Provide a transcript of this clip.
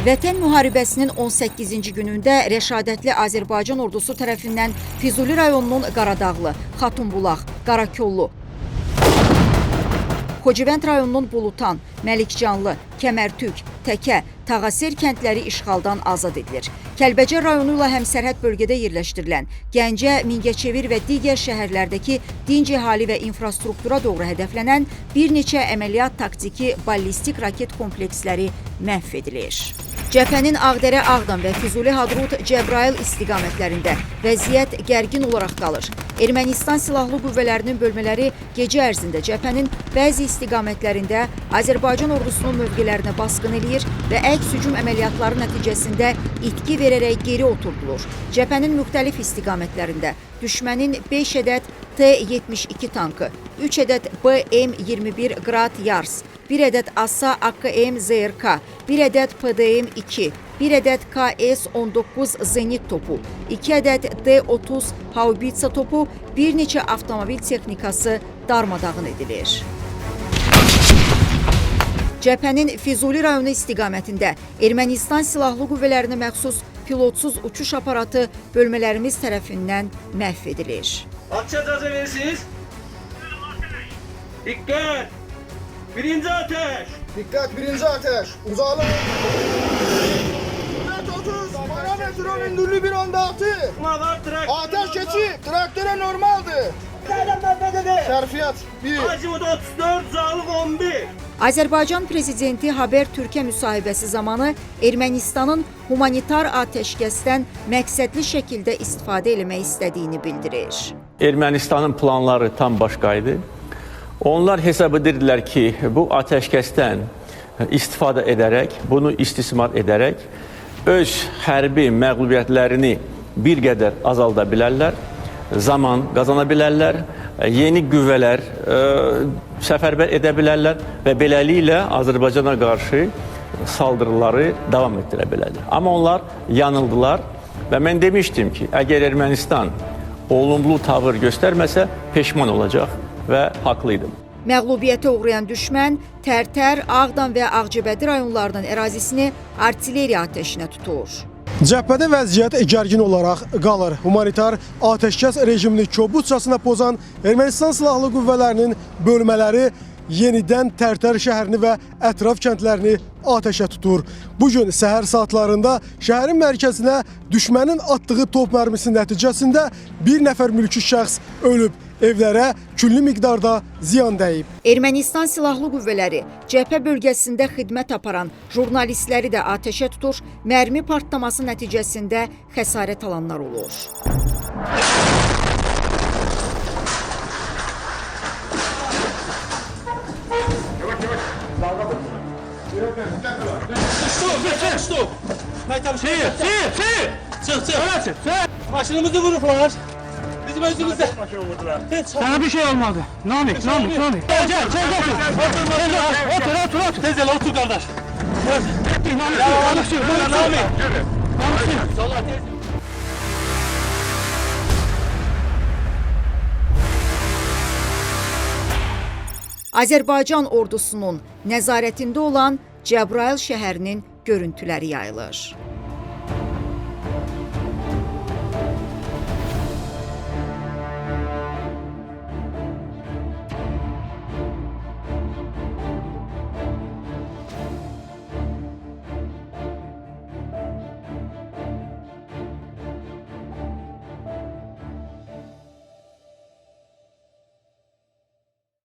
Vətən müharibəsinin 18-ci günündə rəşadətli Azərbaycan ordusu tərəfindən Füzuli rayonunun Qaradağlı, Xatunbulaq, Qarakollu, Xocavənd rayonunun Bulutan, Məlikcanlı, Kəmərtük, Təkə, Tağaser kəndləri işğaldan azad edilir. Kəlbəcər rayonu ilə həmsərhəd bölgədə yerləşdirilən Gəncə, Mingəçevir və digər şəhərlərdəki dinc əhali və infrastruktura doğru hədəflənən bir neçə əməliyyat taktiki ballistik raket kompleksləri məhv edilir. Cəbhənin Ağdərə, Ağdam və Füzuli Hadrut, Cəbrayıl istiqamətlərində vəziyyət gərgin olaraq qalır. Ermənistan silahlı qüvvələrinin bölmələri gecə ərzində cəbhənin bəzi istiqamətlərində Azərbaycan ordusunun mövqelərinə basqın eləyir və əks hücum əməliyyatları nəticəsində itki verərək geri oturdulur. Cəbhənin müxtəlif istiqamətlərində düşmənin 5 ədəd T-72 tankı, 3 ədəd BM-21 Grad Yars, 1 ədəd ASA AKM ZRK, 1 ədəd PDM-2, 1 ədəd KS-19 Zenit topu, 2 ədəd D-30 haubitsa topu, bir neçə avtomobil texnikası darmadağın edilir. Cəbhənin Füzuli rayonu istiqamətində Ermənistan silahlı qüvvələrinə məxsus pilotsuz uçuş aparatı bölmələrimiz tərəfindən məhv edilir. Hazır versiniz. Dikkat! Birinci ateş! Dikkat birinci ateş. Uzalım. Net 30. Parametre öndürlü bir anda atı. Mavar traktör. Ateş keçi. Traktöre normaldı. Şerfiyat 1. Acımıda 34, Zalıq 11. Azərbaycan prezidenti Haber Türkiyə müsahibəsi zamanı Ermənistanın humanitar atəşkəsdən məqsədli şəkildə istifadə etmək istədiyini bildirir. Ermənistanın planları tam başqa idi. Onlar hesab edirdilər ki, bu atəşkəsdən istifadə edərək, bunu istismar edərək öz hərbi məğlubiyyətlərini bir qədər azalda bilərlər, zaman qazana bilərlər, yeni qüvvələr ə, səfərbər edə bilərlər və beləliklə Azərbaycana qarşı saldırıları davam etdirə bilərlər. Amma onlar yanıldılar və mən demişdim ki, əgər Ermənistan olumlu tavır göstərməsə peşman olacaq və haqlı idim. Məğlubiyyətə uğrayan düşmən Tərtər, Ağdam və Ağcabədi rayonlarının ərazisini artilleriya atəşinə tutur. Cəbhədə vəziyyət gərgin olaraq qalır. Humanitar atəşkəs rejimini kobudcasına pozan Ermənistan silahlı qüvvələrinin bölmələri yenidən Tərtər şəhərini və ətraf kəndlərini atəşə tutur. Bu gün səhər saatlarında şəhərin mərkəzinə düşmənin atdığı top mərmisi nəticəsində bir nəfər mülki şəxs ölüb. Evlərə küllü miqdarda ziyan dəyib. Ermənistan silahlı qüvvələri cəbhə bölgəsində xidmət aparan jurnalistləri də atəşə tutur, mərmi partlaması nəticəsində xəsarət alanlar olur. Stop, stop. Maytam seyir, seyir, seyir. Çık, çık. Öyle çık. Başınımızı vururlar. Bizim özümüzde. Sana bir şey olmadı. Namik, Namik, Namik. Gel, gel, sen otur. Otur, otur, otur, otur, otur. Kardeş. Namik, Namik, Namik, Namik. Sola teyze. Azərbaycan ordusunun nəzarətində olan Cəbrayıl şəhərinin görüntüləri yayılır.